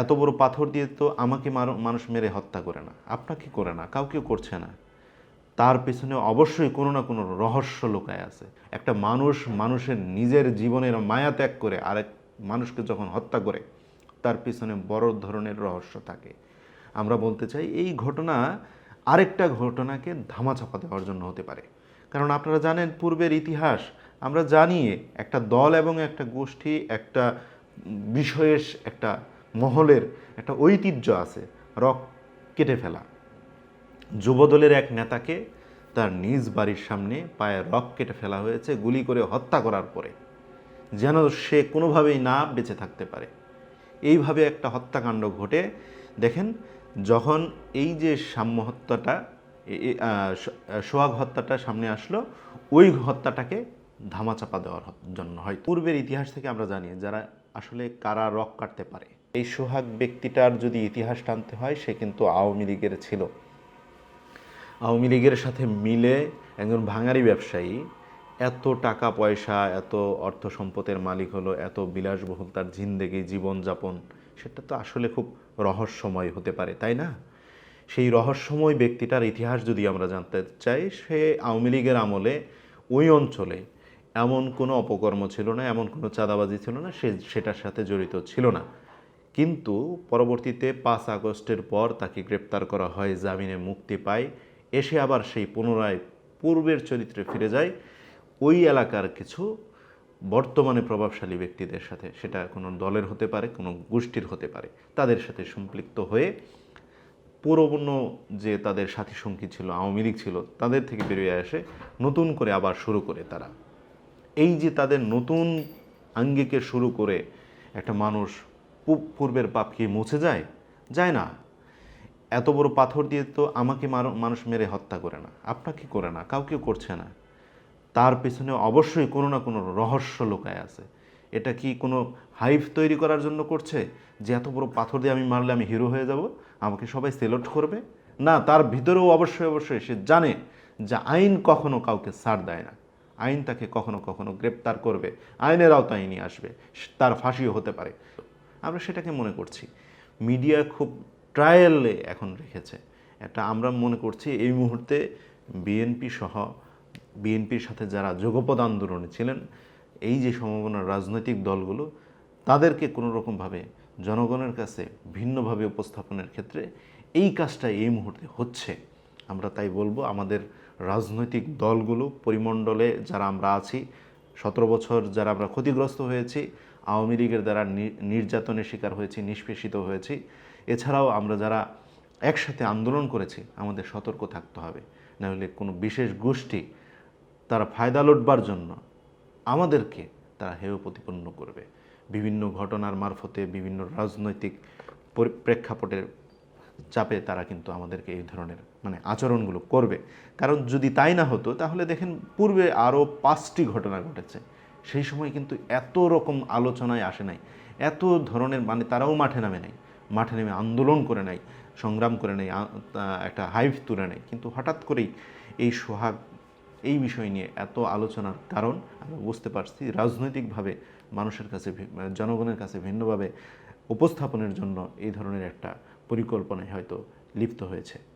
এত বড় পাথর দিয়ে তো আমাকে মানুষ মেরে হত্যা করে না। আপনাকে করে না কাউকে করছে না। তার পেছনে অবশ্যই কোনো না কোনো রহস্য লুকায় আছে। একটা মানুষ মানুষের নিজের জীবনের মায়া ত্যাগ করে আরেক মানুষকে যখন হত্যা করে, তার পিছনে বড় ধরনের রহস্য থাকে। আমরা বলতে চাই, এই ঘটনা আরেকটা ঘটনাকে ধামাচাপা দেওয়ার জন্য হতে পারে। কারণ আপনারা জানেন, পূর্বের ইতিহাস, আমরা জানি একটা দল এবং একটা গোষ্ঠী একটা বিষয়ের একটা মহলের একটা ঐতিহ্য আছে, রক কেটে ফেলা। যুবদলের এক নেতাকে তার নিজ বাড়ির সামনে পায়ে রক কেটে ফেলা হয়েছে, গুলি করে হত্যা করার পরে। যেন সে কোনোভাবেই না বেঁচে থাকতে পারে। এইভাবে একটা হত্যাকাণ্ড ঘটে। দেখেন, যখন এই যে সাম্য হত্যাটা সোহাগ হত্যাটা সামনে আসলো, ওই হত্যাটাকে ধামাচাপা দেওয়ার জন্য হয় পূর্বের ইতিহাস থেকে আমরা জানি যারা আসলে কারা রক কাটতে পারে। এই সোহাগ ব্যক্তিটার যদি ইতিহাস টানতে হয়, সে কিন্তু আওয়ামী লীগের ছিল। আওয়ামী লীগের সাথে মিলে একজন ভাঙারি ব্যবসায়ী, এত টাকা পয়সা, এত অর্থ সম্পদের মালিক হলো, এত বিলাসবহুল তার জিন্দেগি, জীবনযাপন, সেটা তো আসলে খুব রহস্যময় হতে পারে, তাই না? সেই রহস্যময় ব্যক্তিটার ইতিহাস যদি আমরা জানতে চাই, সে আওয়ামী লীগের আমলে ওই অঞ্চলে এমন কোনো অপকর্ম ছিল না, এমন কোনো চাঁদাবাজি ছিল না, সে সেটার সাথে জড়িত ছিল না। কিন্তু পরবর্তীতে পাঁচ আগস্টের পর তাকে গ্রেপ্তার করা হয়, জামিনে মুক্তি পায়। এসে আবার সেই পুনরায় পূর্বের চরিত্রে ফিরে যায়। ওই এলাকার কিছু বর্তমানে প্রভাবশালী ব্যক্তিদের সাথে, সেটা কোনো দলের হতে পারে, কোনো গোষ্ঠীর হতে পারে, তাদের সাথে সম্পৃক্ত হয়ে পুরনো যে তাদের সাথী সঙ্গী ছিল, আওয়ামী লীগ ছিল, তাদের থেকে বেরিয়ে আসে নতুন করে আবার শুরু করে তারা। এই যে তাদের নতুন আঙ্গিকে শুরু করে একটা মানুষ পূর্বের পাপ কি মুছে যায়? যায় না। এত বড় পাথর দিয়ে তো আমাকে মানুষ মেরে হত্যা করে না। আপনাকে করে না? কাউকে করছে না। তার পেছনে অবশ্যই কোনো না কোনো রহস্য লোকায় আছে। এটা কি কোনো হাইফ তৈরি করার জন্য করছে? যে এত বড় পাথর দিয়ে আমি মারলে আমি হিরো হয়ে যাব? আমাকে সবাই সেলট করবে? না, তার ভিতরেও অবশ্যই অবশ্যই সে জানে যে আইন কখনো কাউকে ছাড় দেয় না। আইন তাকে কখনো কখনো গ্রেপ্তার করবে। আইনের আওতায় নিয়ে আসবে। তার ফাঁসিও হতে পারে। আমরা সেটাকে মনে করছি। মিডিয়া খুব ট্রায়ালে এখন রেখেছে। এটা আমরা মনে করছি এই মুহূর্তে বিএনপি সহ বিএনপির সাথে যারা যোগপদ আন্দোলনে ছিলেন, এই যে সম্ভাবনার রাজনৈতিক দলগুলো, তাদেরকে কোনো রকমভাবে জনগণের কাছে ভিন্নভাবে উপস্থাপনের ক্ষেত্রে এই কাজটা এই মুহূর্তে হচ্ছে। আমরা তাই বলব, আমাদের রাজনৈতিক দলগুলো, পরিমণ্ডলে যারা আমরা আছি, সতেরো বছর যারা আমরা ক্ষতিগ্রস্ত হয়েছি আওয়ামী লীগের দ্বারা নির্যাতনের শিকার হয়েছি, নিষ্পেষিত হয়েছি। এছাড়াও আমরা যারা একসাথে আন্দোলন করেছি, আমাদের সতর্ক থাকতে হবে। নাহলে কোনো বিশেষ গোষ্ঠী তারা ফায়দা লুটবার জন্য আমাদেরকে তারা হেয় প্রতিপন্ন করবে। বিভিন্ন ঘটনার মারফতে, বিভিন্ন রাজনৈতিক প্রেক্ষাপটের চাপে তারা কিন্তু আমাদেরকে এই ধরনের মানে আচরণগুলো করবে। কারণ যদি তাই না হতো, তাহলে দেখেন পূর্বে আরও পাঁচটি ঘটনা ঘটেছে। সেই সময় কিন্তু এত রকম আলোচনায় আসে নাই। এত ধরনের মানে তারাও মাঠে নামে নাই। মাঠে নেমে আন্দোলন করে নাই, সংগ্রাম করে তা- একটা হাইভ তুলে নেয় কিন্তু হঠাৎ করেই এই সোহাগ এই বিষয় নিয়ে এত আলোচনার কারণ আমরা বুঝতে পারছি রাজনৈতিকভাবে মানুষের কাছে মানে জনগণের কাছে ভিন্নভাবে উপস্থাপনের জন্য এই ধরনের একটা পরিকল্পনায় হয়তো লিপ্ত হয়েছে।